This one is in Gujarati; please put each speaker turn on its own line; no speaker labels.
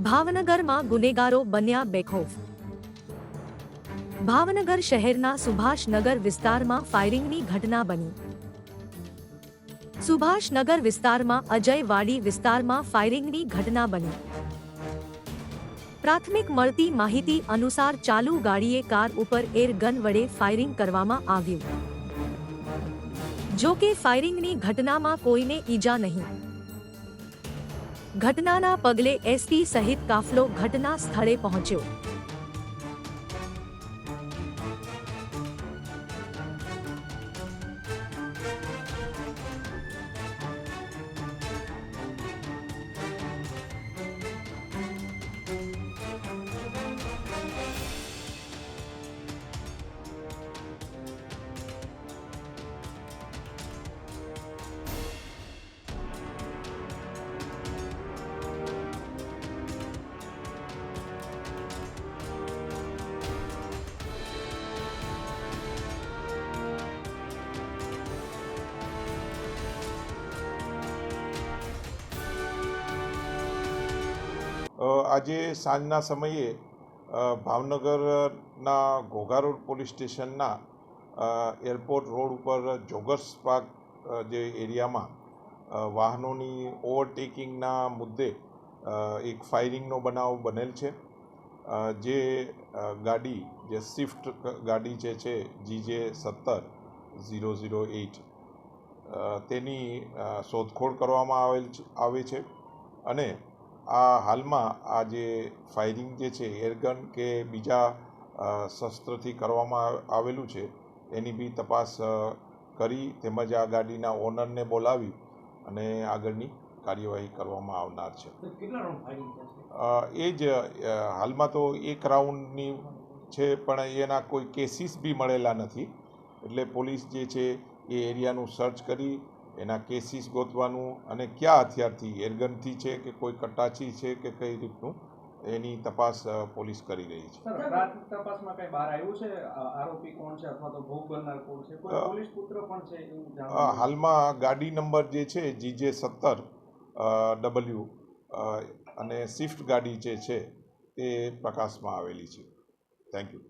ભાવનગરમાં ગુનેગારો બન્યા બેખોફ. ભાવનગર શહેરના સુભાષનગર વિસ્તારમાં ફાયરિંગની ઘટના બની. સુભાષનગર વિસ્તારમાં અજયવાડી વિસ્તારમાં ફાયરિંગની ઘટના બની. પ્રાથમિક મળતી માહિતી અનુસાર ચાલુ ગાડીએ કાર ઉપર એર ગન વડે ફાયરિંગ કરવામાં આવ્યું. જો કે ફાયરિંગની ઘટનામાં કોઈને ઈજા નહીં. ઘટનાના પગલે એસપી સહિત કાફલો ઘટના સ્થળે પહોંચ્યો.
આજે સાંજના સમયે ભાવનગરના ઘોઘા રોડ પોલીસ સ્ટેશનના એરપોર્ટ રોડ ઉપર જોગર્સ પાર્ક જે એરિયામાં વાહનોની ઓવરટેકિંગના મુદ્દે એક ફાયરિંગનો બનાવ બનેલ છે. જે ગાડી, જે સ્વિફ્ટ ગાડી જે છે, જીજે સત્તર ઝીરો ઝીરો એઇટ તેની શોધખોળ કરવામાં આવેલ આવે છે. અને આ હાલમાં આ જે ફાયરિંગ જે છે એરગન કે બીજા શસ્ત્રથી કરવામાં આવેલું છે એની બી તપાસ કરી તેમજ આ ગાડીના ઓનરને બોલાવી અને આગળની કાર્યવાહી કરવામાં આવનાર છે. એ જ હાલમાં તો એક રાઉન્ડની છે પણ એના કોઈ કેસીસ બી મળેલા નથી. એટલે પોલીસ જે છે એ એરિયાનું સર્ચ કરી એના કેસીસ ગોતવાનું અને કયા હથિયારથી એરગનથી છે કે કોઈ કટાચી છે કે કઈ રીતનું એની તપાસ પોલીસ કરી રહી છે. હાલમાં ગાડી નંબર જે છે જીજે સત્તર ડબલ્યુ અને સ્વિફ્ટ ગાડી જે છે તે પ્રકાશમાં આવેલી છે. Thank you